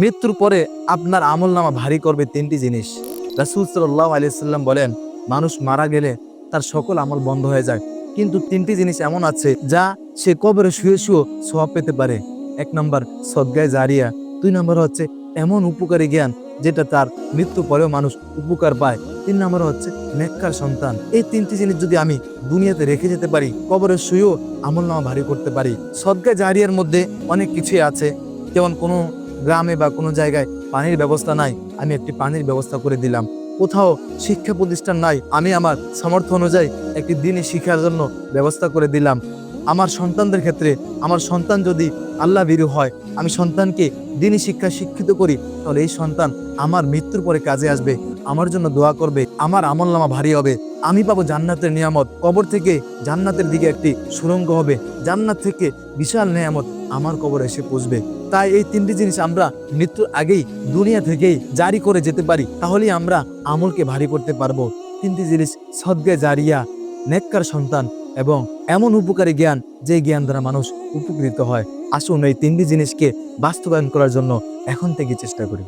মৃত্যুর পরে আপনার আমল নামা ভারী করবে তিনটি জিনিস। রাসুল সাল্লাহ আলিয়াল্লাম বলেন, মানুষ মারা গেলে তার সকল আমল বন্ধ হয়ে যায়। কিন্তু তিনটি জিনিস এমন আছে যা সে কবরে শুয়ে শুয়ে সোয়াব পেতে পারে। এক নম্বর, সদ্গায় জারিয়া। দুই নম্বর হচ্ছে এমন উপকারী জ্ঞান যেটা তার মৃত্যু পরেও মানুষ উপকার পায়। তিন নম্বর হচ্ছে নেককার সন্তান। এই তিনটি জিনিস যদি আমি দুনিয়াতে রেখে যেতে পারি, কবরে শুয়েও আমল নামা ভারী করতে পারি। সদ্গা জারিয়ার মধ্যে অনেক কিছুই আছে। যেমন কোনো গ্রামে বা কোনো জায়গায় পানির ব্যবস্থা নাই, আমি একটি পানির ব্যবস্থা করে দিলাম। কোথাও শিক্ষা প্রতিষ্ঠান নাই, আমি আমার সামর্থ্য অনুযায়ী একটি দিনে শিক্ষার জন্য ব্যবস্থা করে দিলাম। আমার সন্তানদের ক্ষেত্রে, আমার সন্তান যদি আল্লাহ বিরু হয়, আমি সন্তানকে দিনই শিক্ষা শিক্ষিত করি, তাহলে এই সন্তান আমার মৃত্যুর পরে কাজে আসবে। আমার জন্য দোয়া করবে, আমার আমল নামা ভারী হবে। আমি পাবো জান্নাতের নিয়ামত। কবর থেকে জান্নাতের দিকে একটি সুরঙ্গ হবে। জান্নাত থেকে বিশাল নিয়ামত আমার কবর এসে পৌঁছবে। তাই এই তিনটি জিনিস আমরা মৃত্যুর আগেই, দুনিয়া থেকেই জারি করে যেতে পারি। তাহলেই আমরা আমলকে ভারী করতে পারব। তিনটি জিনিস, সদ্গে জারিয়া, নেককার সন্তান এবং এমন উপকারী জ্ঞান যে জ্ঞান দ্বারা মানুষ উপকৃত হয়। আসুন এই তিনটি জিনিসকে বাস্তবায়ন করার জন্য এখন থেকে চেষ্টা করি।